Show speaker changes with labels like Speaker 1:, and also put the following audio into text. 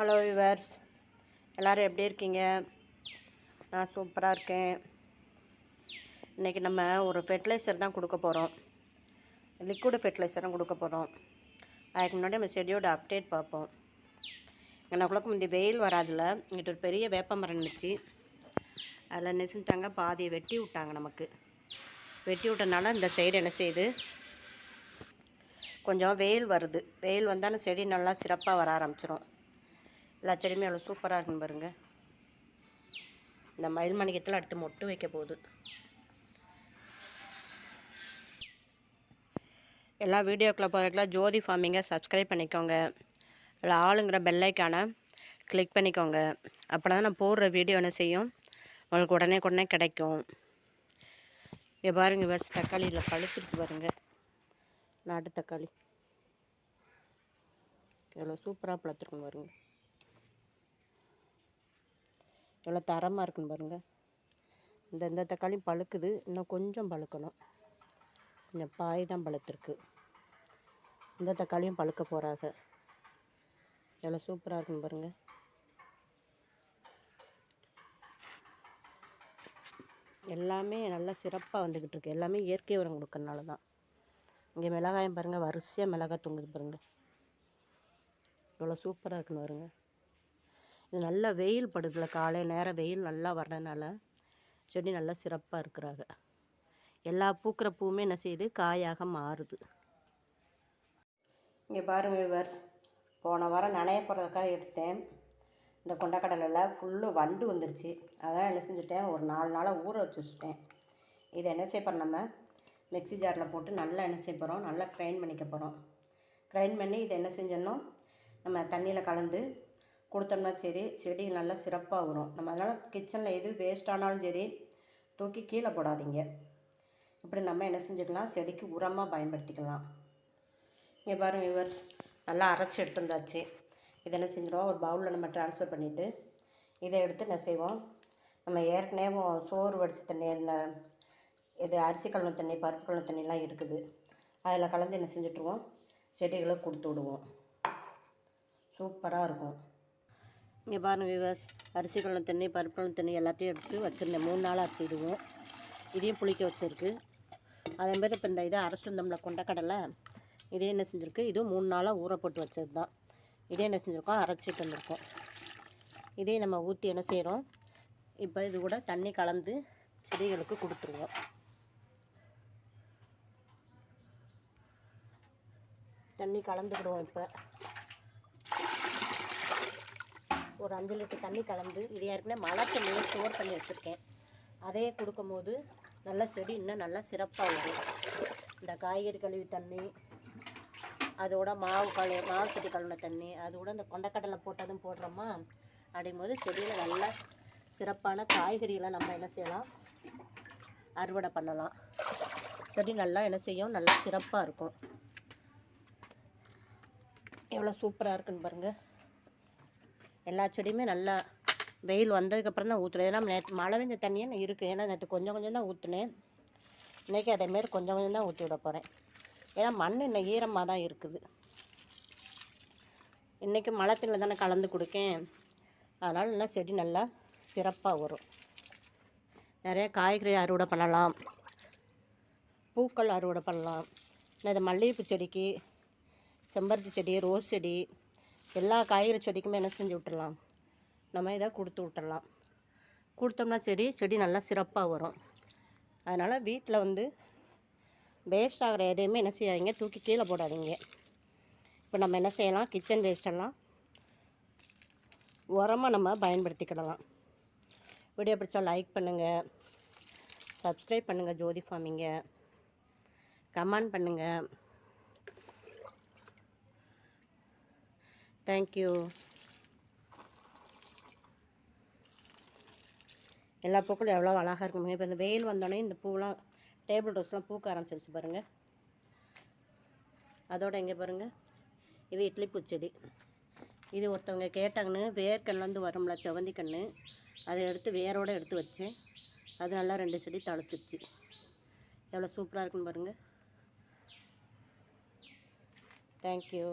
Speaker 1: Hello yours எல்லோரும் எப்படி இருக்கீங்க? நான் சூப்பராக இருக்கேன். இன்றைக்கி நம்ம ஒரு ஃபெர்டிலைசர் தான் கொடுக்க போகிறோம் லிக்விடு ஃபெர்டிலைசர் தான் கொடுக்க போகிறோம் அதுக்கு முன்னாடி நம்ம செடியோட அப்டேட் பார்ப்போம். எனக்குள்ளக்கு முந்தைய வெயில் வராதில்ல இங்கிட்ட ஒரு பெரிய வேப்ப மரம் இருந்துச்சு. அதில் நெசிஞ்சிட்டாங்க பாதியை வெட்டி விட்டாங்க நமக்கு. வெட்டி விட்டனால இந்த சைடு என்ன செய்யுது? கொஞ்சம் வெயில் வருது. வெயில் வந்தால் அந்த செடி நல்லா சிறப்பாக வர ஆரம்பிச்சிடும் எல்லா செடியுமே அவ்வளோ சூப்பராக இருக்குன்னு பாருங்கள் இந்த மயில் மணிக்கத்தில் அடுத்து மொட்டு வைக்க போகுது. எல்லா வீடியோக்குள்ளே போகிறதுக்குலாம் ஜோதி ஃபார்மிங்கை சப்ஸ்கிரைப் பண்ணிக்கோங்க. இல்லை ஆளுங்கிற பெல்லைக்கான கிளிக் பண்ணிக்கோங்க. அப்போ தான் நான் போடுற வீடியோ என்ன செய்யும்? உங்களுக்கு உடனே உடனே கிடைக்கும். இங்கே பாருங்கள் பஸ் தக்காளியில் பழுத்துருச்சு பாருங்கள் நாட்டு தக்காளி. எவ்வளோ சூப்பராக பழுத்துருக்குன்னு பாருங்கள் எவ்வளோ தரமாக இருக்குன்னு பாருங்கள் இந்த இந்த தக்காளியும் பழுக்குது. இன்னும் கொஞ்சம் பழுக்கணும். கொஞ்சம் பாய் தான் பழுத்துருக்கு. இந்த தக்காளியும் பழுக்க போகிறாங்க எவ்வளோ சூப்பராக இருக்குன்னு பாருங்கள் எல்லாமே நல்லா சிறப்பாக வந்துக்கிட்டு இருக்கு. எல்லாமே இயற்கை உரம் கொடுக்கறனால தான். இங்கே மிளகாயம் பாருங்கள் வரிசையாக மிளகாய் தொங்குது பாருங்கள் இவ்வளோ சூப்பராக இருக்குன்னு பாருங்கள் இது நல்லா வெயில் படுதுல காலை நேரம் வெயில் நல்லா வர்றதுனால செடி நல்லா சிறப்பாக இருக்கிறாங்க எல்லா பூக்கிற பூவுமே என்ன செய்யுது காயாக மாறுது. இங்கே பாருங்கள் இவர் போன வாரம் நனைய போகிறதுக்காக எடுத்தேன். இந்த கொண்டக்கடலில் ஃபுல்லு வண்டு வந்துருச்சு. அதான் என்ன செஞ்சுட்டேன்? ஒரு நாலு நாளாக ஊற வச்சு வச்சுட்டேன். இதை என்ன செய்ய நம்ம? மிக்ஸி ஜாரில் போட்டு நல்லா என்ன செய்ய போகிறோம் நல்லா கிரைண்ட் பண்ணிக்க போகிறோம் கிரைண்ட் பண்ணி இதை என்ன செஞ்சிடணும் நம்ம தண்ணியில் கலந்து கொடுத்தோம்னா சரி செடி நல்லா சிறப்பாக வரும் நம்ம அதனால் கிச்சனில் எது வேஸ்ட் ஆனாலும் சரி தூக்கி கீழே போடாதீங்க. இப்படி நம்ம என்ன செஞ்சுக்கலாம்? செடிக்கு உரமாக பயன்படுத்திக்கலாம். இங்கே பாருங்கள் இவர் நல்லா அரைச்சி எடுத்துருந்தாச்சு. இதை என்ன செஞ்சிடுவோம் ஒரு பவுலில் நம்ம ட்ரான்ஸ்ஃபர் பண்ணிவிட்டு இதை எடுத்து என்ன செய்வோம்? நம்ம ஏற்கனவே சோறு வடித்த தண்ணி இந்த இது அரிசி கலந்த தண்ணி பருப்பு கலந்த தண்ணிலாம் இருக்குது. அதில் கலந்து என்ன செஞ்சுட்ருவோம் செடிகளை கொடுத்து விடுவோம். சூப்பராக இருக்கும். இங்கே பாருங்கள் விவாஸ் அரிசி கலந்த தண்ணி பருப்பு கலந்த தண்ணி எல்லாத்தையும் எடுத்து வச்சுருந்தேன். மூணு நாள் ஆச்சு இதுவும் இதையும் புளிக்க வச்சுருக்கு. அதே இப்போ இந்த இதை அரைச்சிருந்தோம்ல கொண்டக்கடலை இதே என்ன செஞ்சுருக்கு? இதுவும் மூணு நாளாக ஊற போட்டு வச்சது தான் இதே என்ன செஞ்சுருக்கோம்? அரைச்சிட்டு வந்திருக்கோம். இதே நம்ம ஊற்றி என்ன செய்கிறோம் இப்போ இது கூட தண்ணி கலந்து செடிகளுக்கு கொடுத்துருவோம். தண்ணி கலந்துக்கிடுவோம் இப்போ. ஒரு அஞ்சு லிட்டர் தண்ணி கலந்து இது ஏற்கனவே மழை தண்ணியை ஸ்டோர் பண்ணி வச்சுருக்கேன். அதையே கொடுக்கும்போது நல்லா செடி இன்னும் நல்லா சிறப்பாக வரும். இந்த காய்கறி கழுவி தண்ணி அதோட மாவு கழு மாவு செடி கழுவின தண்ணி அதோட இந்த கொண்டக்கடலை போட்டதும் போடுறோமா? அப்படிங்கும்போது செடியில் நல்ல சிறப்பான காய்கறிகளை நம்ம என்ன செய்யலாம்? அறுவடை பண்ணலாம். செடி நல்லா என்ன செய்யும்? நல்லா சிறப்பாக இருக்கும். எவ்வளோ சூப்பராக இருக்குன்னு பாருங்கள் எல்லா செடியுமே நல்லா வெயில் வந்ததுக்கப்புறம் தான் ஊற்றுறேன் ஏன்னா நேற்று மழை பெஞ்ச தண்ணியே இருக்குது ஏன்னா நேற்று கொஞ்சம் கொஞ்சம் தான் ஊற்றுனேன் இன்றைக்கி அதேமாரி கொஞ்சம் கொஞ்சம் தான் ஊற்றி விட போகிறேன் ஏன்னா மண் இன்னும் ஈரமாக தான் இருக்குது. இன்றைக்கி மழை தண்ணியில் தானே கலந்து கொடுக்கேன். அதனால் இன்னும் செடி நல்லா சிறப்பாக வரும். நிறைய காய்கறி அறுவடை பண்ணலாம். பூக்கள் அறுவடை பண்ணலாம். இந்த மல்லிகைப்பூ செடிக்கு செம்பருத்தி செடி ரோஸ் செடி எல்லா காய்கறி செடிக்குமே என்ன செஞ்சு விட்டுடலாம் நம்ம இதை கொடுத்து விட்டுடலாம் கொடுத்தோம்னா சரி செடி நல்லா சிறப்பாக வரும். அதனால் வீட்டில் வந்து வேஸ்ட் ஆகிற எதையுமே என்ன செய்யாதீங்க. தூக்கி கீழே போடாதீங்க. இப்போ நம்ம என்ன செய்யலாம்? கிச்சன் வேஸ்டெல்லாம் உரமாக நம்ம பயன்படுத்திக்கிடலாம். வீடியோ பிடிச்சா லைக் பண்ணுங்கள் சப்ஸ்கிரைப் பண்ணுங்கள் ஜோதி ஃபார்மிங்க கமெண்ட் பண்ணுங்கள் தேங்க்யூ எல்லா பூக்களும் எவ்வளோ அழகாக இருக்கும் இப்போ இந்த வெயில் வந்தோடனே இந்த பூவெலாம் டேபிள் ரோஸ்லாம் பூக்க ஆரம்பிச்சிருச்சு பாருங்கள் அதோட எங்கே பாருங்கள் இது இட்லி பூச்செடி. இது ஒருத்தவங்க கேட்டாங்கன்னு வேர்க்கண்லேருந்து வரும்ல செவந்தி கன்று அதை எடுத்து வேரோடு எடுத்து வச்சேன். அது நல்லா ரெண்டு செடி தளர்த்துச்சு எவ்வளோ சூப்பராக இருக்குன்னு பாருங்கள் தேங்க்யூ